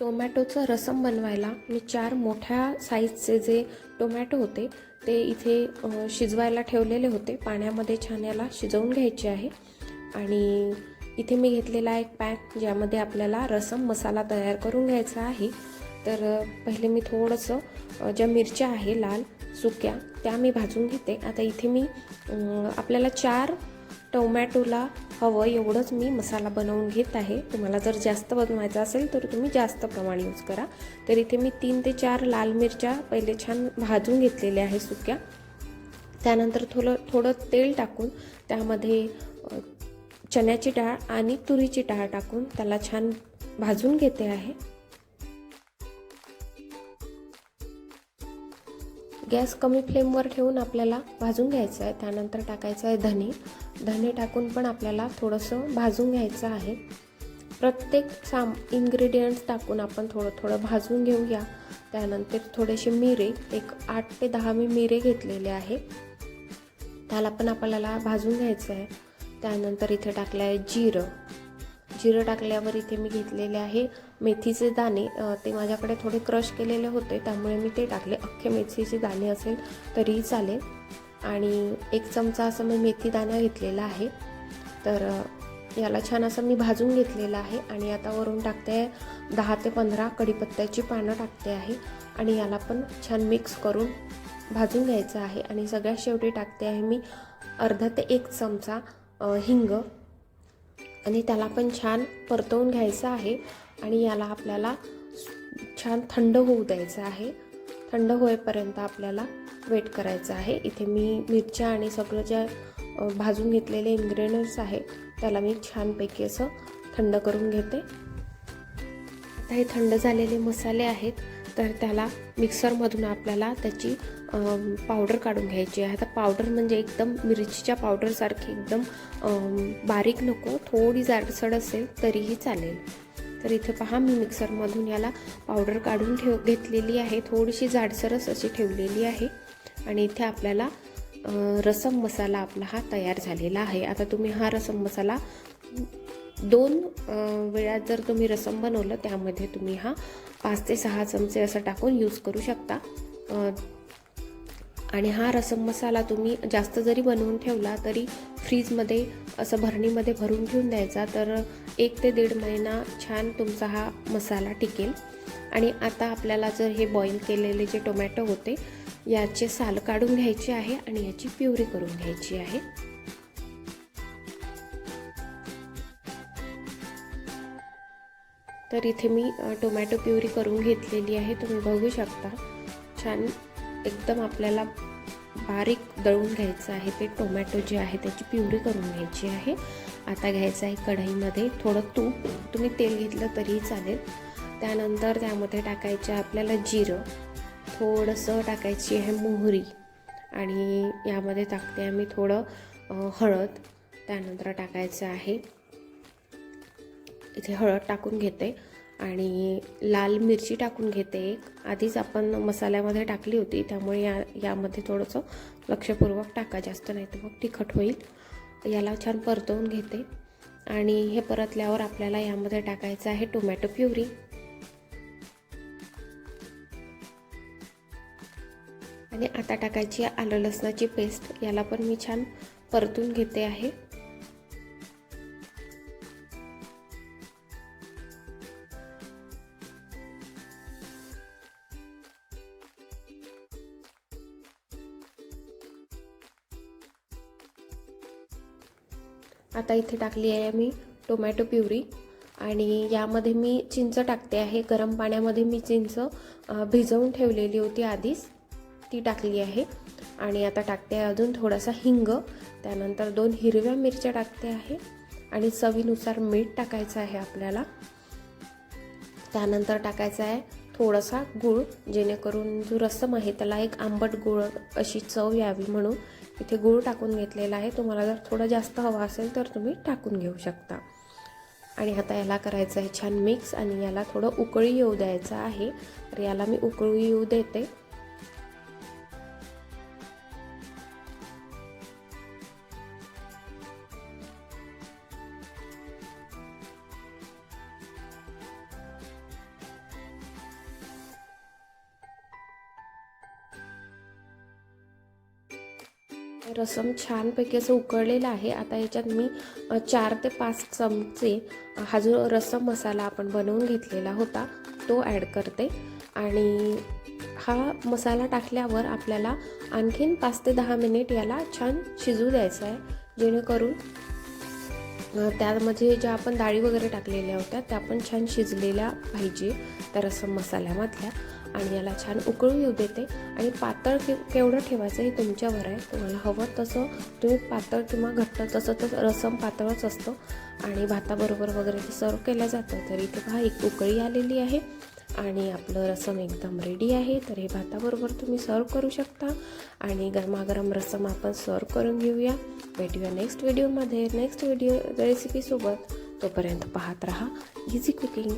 टोमॅटोचं रसम बनवायला मी चार मोठ्या साईजचे जे टोमॅटो होते ते इथे शिजवायला ठेवलेले होते. पाण्यामध्ये छान याला शिजवून घ्यायचे आहे. आणि इथे मी घेतलेला एक पॅक ज्यामध्ये आपल्याला रसम मसाला तयार करून घ्यायचा आहे. तर पहिले मी थोडंसं ज्या मिरच्या आहे लाल सुक्या त्या मी भाजून घेते. आता इथे मी आपल्याला चार टोमॅटोला हवं एवढंच मी मसाला बनवून घेत आहे. तुम्हाला जर जास्त बनवायचा असेल तर तुम्ही जास्त प्रमाण यूज करा. तर इथे मी तीन ते चार लाल मिरच्या पहिले छान भाजून घेतलेल्या आहे सुक्या. त्यानंतर थोडं थोडं तेल टाकून त्यामध्ये चण्याची डाळ आणि तुरीची डाळ टाकून त्याला छान भाजून घेते आहे. गॅस कमी फ्लेमवर ठेवून आपल्याला भाजून घ्यायचं आहे. त्यानंतर टाकायचं आहे धने धने टाकून पण आपल्याला थोडंसं भाजून घ्यायचं आहे. प्रत्येक साम इन्ग्रेडियंट्स टाकून आपण थोडं थोडं भाजून घेऊया. त्यानंतर थोडेसे मिरे एक आठ ते दहा मी मिरे घेतलेले आहे. त्याला पण आपल्याला भाजून घ्यायचं आहे. त्यानंतर इथे टाकलं आहे जिरं. जिरं टाकल्यावर इथे मी घेतलेले आहे मेथीचे दाणे ते माझ्याकडे थोडे क्रश केलेले होते त्यामुळे मी ते टाकले. अख्खे मेथीचे दाणे असेल तरीही चालेल. आणि एक चमचा असं मी मेथी दाणा घेतलेला आहे. तर याला छान असं मी भाजून घेतलेलं आहे आणि आता वरून टाकते दहा ते पंधरा कढीपत्त्याची पानं टाकते आहे आणि याला पण छान मिक्स करून भाजून घ्यायचं आहे. आणि सगळ्यात शेवटी टाकते आहे मी अर्धा ते एक चमचा हिंग. आणि त्याला पण छान परतवून घ्यायचं आहे आणि याला आपल्याला छान थंड होऊ द्यायचं आहे. थंड होईपर्यंत आपल्याला वेट करायचं आहे. इथे मी मिरच्या आणि सगळं ज्या भाजून घेतलेले इन्ग्रेडियंट्स आहे त्याला मी छानपैकी असं थंड करून घेते. आता हे थंड झालेले मसाले आहेत. तर त्याला मिक्सरमधून आपल्याला त्याची पावडर काढून घ्यायची आहे. आता पावडर म्हणजे एकदम मिरचीच्या पावडरसारखी एकदम बारीक नको थोडी जाडसड असेल तरीही चालेल. तर इथे पहा मी मिक्सरमधून याला पावडर काढून ठेव घेतलेली आहे. थोडीशी जाडसरस अशी ठेवलेली आहे. आणि इथे आपल्याला रसम मसाला आपला हा तयार झालेला आहे. आता तुम्ही हा रसम मसाला दोन वेळात वेळा जर तुम्ही रसम बनवलं त्यामध्ये तुम्ही हा पाच ते सहा चमचे असं टाकून यूज करू शकता. आणि हा रसम मसाला तुम्ही जास्त जरी बनवून ठेवला तरी फ्रीजमध्ये असं भरणीमध्ये भरून ठेवून द्यायचा तर एक ते दीड महिना छान तुमचा हा मसाला टिकेल. आणि आता आपल्याला जर हे बॉईल केलेले जे टोमॅटो होते याचे साल काढून घ्यायचे आहे आणि याची प्युरी करून घ्यायची आहे. तर इथे मी टोमॅटो प्युरी करून घेतलेली आहे. तुम्ही बघू शकता. छान एकदम आपल्याला बारीक दळून घ्यायचं आहे ते टोमॅटो जे आहे त्याची प्युरी करून घ्यायची आहे. आता घ्यायचं आहे कढईमध्ये थोडं तूप. तुम्ही तेल घेतलं तरीही चालेल. त्यानंतर त्यामध्ये टाकायचं आहे आपल्याला जिरं. थोडंसं टाकायची आहे मोहरी. आणि यामध्ये टाकते आम्ही थोडं हळद. त्यानंतर टाकायचं आहे इथे हळद टाकून घेते आणि लाल मिरची टाकून घेते एक. आधीच आपण मसाल्यामध्ये टाकली होती त्यामुळे या यामध्ये थोडंसं लक्षपूर्वक टाका जास्त नाही तर मग तिखट होईल. याला छान परतवून घेते. आणि हे परतल्यावर आपल्याला यामध्ये टाकायचं आहे टोमॅटो प्युरी. आणि आता टाकायची आलं लसणाची पेस्ट याला पण मी छान परतून घेते आहे. आता इथे टाकली आहे मी टोमॅटो प्युरी. आणि यामध्ये मी चिंच टाकते आहे. गरम पाण्यामध्ये मी चिंच भिजवून ठेवलेली होती आधीच. ती टाकली आहे. आणि आता टाकते आहे अजून थोडासा हिंग. त्यानंतर दोन हिरव्या मिरच्या टाकते आहे. आणि चवीनुसार मीठ टाकायचं आहे आपल्याला. त्यानंतर टाकायचा आहे थोडासा गूळ जेणेकरून जो रस्सम आहे त्याला एक आंबट गूळ अशी चव यावी म्हणून. इथे गूळ टाकून घेतलेला आहे. तुम्हाला जर थोडं जास्त हवा असेल तर तुम्ही टाकून घेऊ शकता. आणि आता याला करायचं आहे छान मिक्स आणि याला थोडं उकळी येऊ द्यायचं आहे. तर याला मी उकळी येऊ देते. रसम छानपैकी असं उकळलेलं आहे. आता याच्यात मी चार ते पाच चमचे हा जो रसम मसाला आपण बनवून घेतलेला होता तो ॲड करते. आणि हा मसाला टाकल्यावर आपल्याला आणखीन पाच ते दहा मिनिट याला छान शिजू द्यायचं आहे. जेणेकरून त्यामध्ये ज्या आपण डाळी वगैरे टाकलेल्या होत्या त्या पण छान शिजलेल्या पाहिजे त्या रसम मसाल्यामधल्या. आणि याला छान उकळू येऊ देते. आणि पातळ के केवढं ठेवायचं हे तुमच्यावर आहे. तुम्हाला हवं तसं तुम्ही पातळ किंवा घट्ट तसं तर रसम पातळच असतो. आणि भाताबरोबर वगैरे ते सर्व केलं जातं. तर इथे पहा एक उकळी आलेली आहे. आणि आपलं रसम एकदम रेडी आहे. तर हे भाताबरोबर तुम्ही सर्व करू शकता. आणि गरमागरम रसम आपण सर्व करून घेऊया. भेटूया नेक्स्ट व्हिडिओमध्ये नेक्स्ट व्हिडिओ रेसिपीसोबत तोपर्यंत पाहत राहा. Easy cooking